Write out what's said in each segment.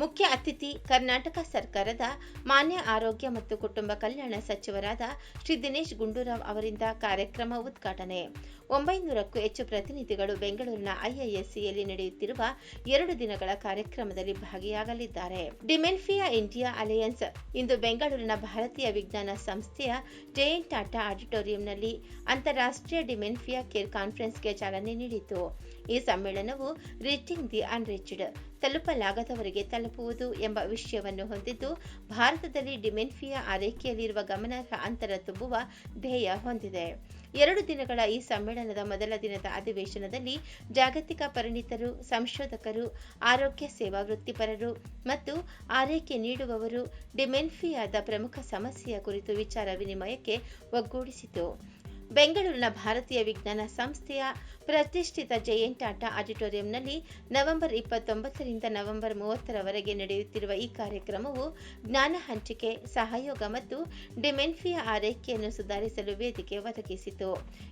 ಮುಖ್ಯ ಅತಿಥಿ ಕರ್ನಾಟಕ ಸರ್ಕಾರದ ಮಾನ್ಯ ಆರೋಗ್ಯ ಮತ್ತು ಕುಟುಂಬ ಕಲ್ಯಾಣ ಸಚಿವರಾದ ಶ್ರೀ ದಿನೇಶ್ ಗುಂಡೂರಾವ್ ಅವರಿಂದ ಕಾರ್ಯಕ್ರಮ ಉದ್ಘಾಟನೆ. ಒಂಬೈನೂರಕ್ಕೂ ಹೆಚ್ಚು ಪ್ರತಿನಿಧಿಗಳು ಬೆಂಗಳೂರಿನ ಐಐಎಸ್ಸಿಯಲ್ಲಿ ನಡೆಯುತ್ತಿರುವ ಎರಡು ದಿನಗಳ ಕಾರ್ಯಕ್ರಮದಲ್ಲಿ ಭಾಗಿಯಾಗಲಿದ್ದಾರೆ. ಡಿಮೆನ್ಫಿಯಾ ಇಂಡಿಯಾ ಅಲಯನ್ಸ್, ಇಂದು ಬೆಂಗಳೂರಿನ ಭಾರತೀಯ ವಿಜ್ಞಾನ ಸಂಸ್ಥೆಯ ಜಯಂಟ್ ಟಾಟಾ ಆಡಿಟೋರಿಯಂನಲ್ಲಿ ಅಂತಾರಾಷ್ಟ್ರೀಯ ಡಿಮೆನ್ಫಿಯಾ ಕೇರ್ ಕಾನ್ಫರೆನ್ಸ್ಗೆ ಚಾಲನೆ ನೀಡಿತು. ಈ ಸಮ್ಮೇಳನವು ರೀಚಿಂಗ್ ದಿ ಅನ್ರಿಚ್ಡ್ ತಲುಪಲಾಗದವರಿಗೆ ತಲುಪುವುದು ಎಂಬ ವಿಷಯವನ್ನು ಹೊಂದಿದ್ದು, ಭಾರತದಲ್ಲಿ ಡಿಮೆನ್ಫಿಯಾ ಆರೈಕೆಯಲ್ಲಿರುವ ಗಮನಾರ್ಹ ಅಂತರ ತುಂಬುವ ಧ್ಯೇಯ ಹೊಂದಿದೆ. ಎರಡು ದಿನಗಳ ಈ ಸಮ್ಮೇಳನದ ಮೊದಲ ದಿನದ ಅಧಿವೇಶನದಲ್ಲಿ ಜಾಗತಿಕ ಪರಿಣಿತರು, ಸಂಶೋಧಕರು, ಆರೋಗ್ಯ ಸೇವಾ ವೃತ್ತಿಪರರು ಮತ್ತು ಆರೈಕೆ ನೀಡುವವರು ಡಿಮೆನ್ಫಿಯಾದ ಪ್ರಮುಖ ಸಮಸ್ಯೆಯ ಕುರಿತು ವಿಚಾರ ವಿನಿಮಯಕ್ಕೆ ಒಗ್ಗೂಡಿಸಿತು. ಬೆಂಗಳೂರಿನ ಭಾರತೀಯ ವಿಜ್ಞಾನ ಸಂಸ್ಥೆಯ ಪ್ರತಿಷ್ಠಿತ ಜಯಂಟ್ ಟಾಟಾ ಆಡಿಟೋರಿಯಂನಲ್ಲಿ ನವೆಂಬರ್ ಇಪ್ಪತ್ತೊಂಬತ್ತರಿಂದ ನವೆಂಬರ್ ಮೂವತ್ತರವರೆಗೆ ನಡೆಯುತ್ತಿರುವ ಈ ಕಾರ್ಯಕ್ರಮವು ಜ್ಞಾನ ಹಂಚಿಕೆ, ಸಹಯೋಗ ಮತ್ತು ಡಿಮೆನ್ಫಿಯಾ ಆರೈಕೆಯನ್ನು ಸುಧಾರಿಸಲು ವೇದಿಕೆ ಒದಗಿಸಿತು.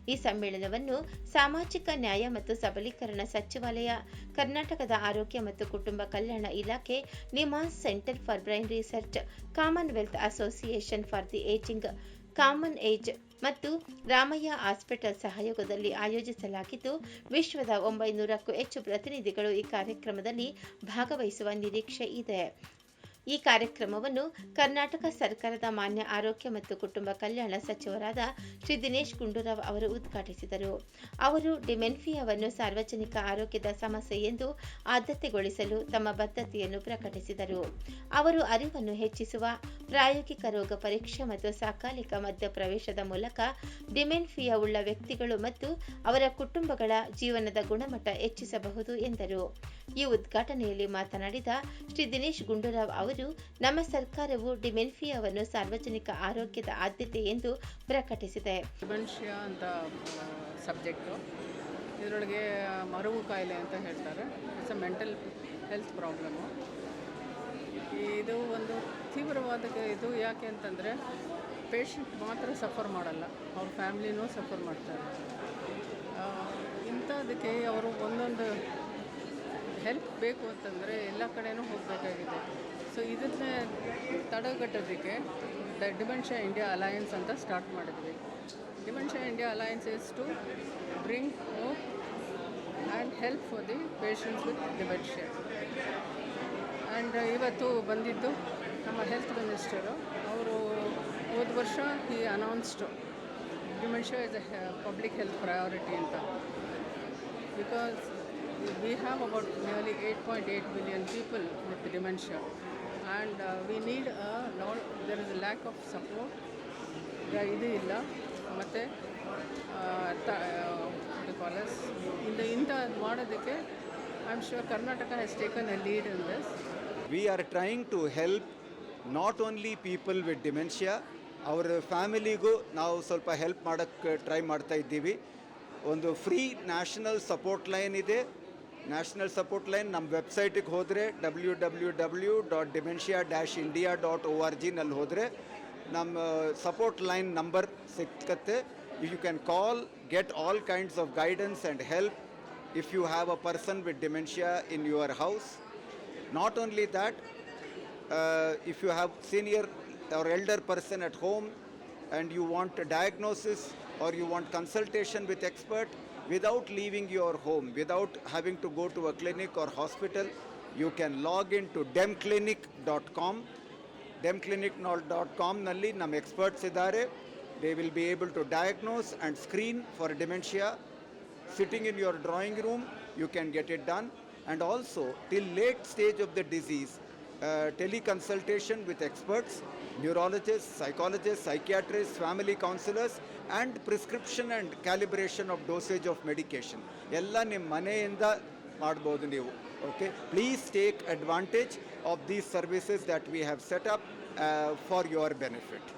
ಈ ಸಮ್ಮೇಳನವನ್ನು ಸಾಮಾಜಿಕ ನ್ಯಾಯ ಮತ್ತು ಸಬಲೀಕರಣ ಸಚಿವಾಲಯ, ಕರ್ನಾಟಕದ ಆರೋಗ್ಯ ಮತ್ತು ಕುಟುಂಬ ಕಲ್ಯಾಣ ಇಲಾಖೆ, NIMHANS centre for brain research, Commonwealth association for the ageing, common age ಮತ್ತು ರಾಮಯ್ಯ ಹಾಸ್ಪಿಟಲ್ ಸಹಯೋಗದಲ್ಲಿ ಆಯೋಜಿಸಲಾಗಿದ್ದು ವಿಶ್ವದ ಒಂಬೈನೂರಕ್ಕೂ ಹೆಚ್ಚು ಪ್ರತಿನಿಧಿಗಳು ಈ ಕಾರ್ಯಕ್ರಮದಲ್ಲಿ ಭಾಗವಹಿಸುವ ನಿರೀಕ್ಷೆ ಇದೆ. ಈ ಕಾರ್ಯಕ್ರಮವನ್ನು ಕರ್ನಾಟಕ ಸರ್ಕಾರದ ಮಾನ್ಯ ಆರೋಗ್ಯ ಮತ್ತು ಕುಟುಂಬ ಕಲ್ಯಾಣ ಸಚಿವರಾದ ಶ್ರೀ ದಿನೇಶ್ ಗುಂಡೂರಾವ್ ಅವರು ಉದ್ಘಾಟಿಸಿದರು. ಅವರು ಡಿಮೆನ್ಫಿಯಾವನ್ನು ಸಾರ್ವಜನಿಕ ಆರೋಗ್ಯದ ಸಮಸ್ಯೆ ಎಂದು ಆದ್ಯತೆಗೊಳಿಸಲು ತಮ್ಮ ಬದ್ಧತೆಯನ್ನು ಪ್ರಕಟಿಸಿದರು. ಅವರು ಅರಿವನ್ನು ಹೆಚ್ಚಿಸುವ, ಪ್ರಾಯೋಗಿಕ ರೋಗ ಪರೀಕ್ಷೆ ಮತ್ತು ಸಾಕಾಲಿಕ ಮಧ್ಯಪ್ರವೇಶದ ಮೂಲಕ ಡಿಮೆನ್ಫಿಯಾ ಉಳ್ಳ ವ್ಯಕ್ತಿಗಳು ಮತ್ತು ಅವರ ಕುಟುಂಬಗಳ ಜೀವನದ ಗುಣಮಟ್ಟ ಹೆಚ್ಚಿಸಬಹುದು ಎಂದರು. ಈ ಉದ್ಘಾಟನೆಯಲ್ಲಿ ಮಾತನಾಡಿದ ಶ್ರೀ ದಿನೇಶ್ ಗುಂಡೂರಾವ್ ಅವರು, ನಮ್ಮ ಸರ್ಕಾರವು ಡಿಮೆನ್ಫಿಯಾವನ್ನು ಸಾರ್ವಜನಿಕ ಆರೋಗ್ಯದ ಆದ್ಯತೆ ಎಂದು ಪ್ರಕಟಿಸಿದೆ. ಅಂತ ಸಬ್ಜೆಕ್ಟು. ಇದರೊಳಗೆ ಮರುವು ಕಾಯಿಲೆ ಅಂತ ಹೇಳ್ತಾರೆ. It's a mental health problem ಇದು ಒಂದು ತೀವ್ರವಾದ ಇದು ಯಾಕೆ ಅಂತಂದರೆ ಪೇಷಂಟ್ ಮಾತ್ರ ಸಫರ್ ಮಾಡಲ್ಲ. ಅವ್ರ ಫ್ಯಾಮ್ಲಿನೂ ಸಫರ್ ಮಾಡ್ತಾರೆ. ಇಂಥದಕ್ಕೆ ಅವರು ಒಂದೊಂದು ಹೆಲ್ಪ್ ಬೇಕು ಅಂತಂದರೆ ಎಲ್ಲ ಕಡೆನೂ ಹೋಗಬೇಕಾಗಿದೆ. ಸೊ ಇದನ್ನ ತಡೆಗಟ್ಟೋದಕ್ಕೆ ದ ಡಿಮೆನ್ಷಿಯಾ ಇಂಡಿಯಾ ಅಲಯನ್ಸ್ ಅಂತ ಸ್ಟಾರ್ಟ್ ಮಾಡಿದ್ವಿ. Dementia India alliance is to bring hope and help for the patients with dementia and ಇವತ್ತು ಬಂದಿದ್ದು ನಮ್ಮ ಹೆಲ್ತ್ ಮಿನಿಸ್ಟರು ಅವರು. ಹೋದ ವರ್ಷ ಈ announced dementia is a public health priority ಅಂತ. Because we have about nearly 8.8 billion people with dementia and uh, we need a lot there is a lack of support ಇದು ಇಲ್ಲ ಮತ್ತು ಕಾಲೇಜ್ ಇಂದ ಇಂಥದ್ದು ಮಾಡೋದಕ್ಕೆ I am sure Karnataka has taken a lead in this we are trying to help not only people with dementia ಅವರ ಫ್ಯಾಮಿಲಿಗೂ ನಾವು ಸ್ವಲ್ಪ ಹೆಲ್ಪ್ ಮಾಡೋಕ್ಕೆ ಟ್ರೈ ಮಾಡ್ತಾ ಇದ್ದೀವಿ ಒಂದು ಫ್ರೀ ನ್ಯಾಷನಲ್ ಸಪೋರ್ಟ್ ಲೈನ್ ಇದೆ ನ್ಯಾಷನಲ್ ಸಪೋರ್ಟ್ ಲೈನ್ ನಮ್ಮ ವೆಬ್ಸೈಟಿಗೆ ಹೋದರೆ W W W dot dementia dash India dot O R ಜಿನಲ್ಲಿ ಹೋದರೆ ನಮ್ಮ ಸಪೋರ್ಟ್ ಲೈನ್ ನಂಬರ್ ಸಿಕ್ಕತ್ತೆ you can call get all kinds of guidance and help if you have a person with dementia in your house. Not only that, uh, if you have senior or elder person at home and you want a diagnosis or you want consultation with expert without leaving your home, without having to go to a clinic or hospital, you can log into demclinic.com. demclinic.com ನಲ್ಲಿ ನಮ್ಮ experts ಇದ್ದಾರೆ they will be able to diagnose and screen for dementia sitting in your drawing room you can get it done and also till late stage of the disease uh, teleconsultation with experts neurologists psychologists psychiatrists family counselors and prescription and calibration of dosage of medication ಎಲ್ಲ ನಿಮ್ಮ ಮನೆಯಿಂದ ಮಾಡ್ಬೋದು ನೀವು okay please take advantage of these services that we have set up for your benefit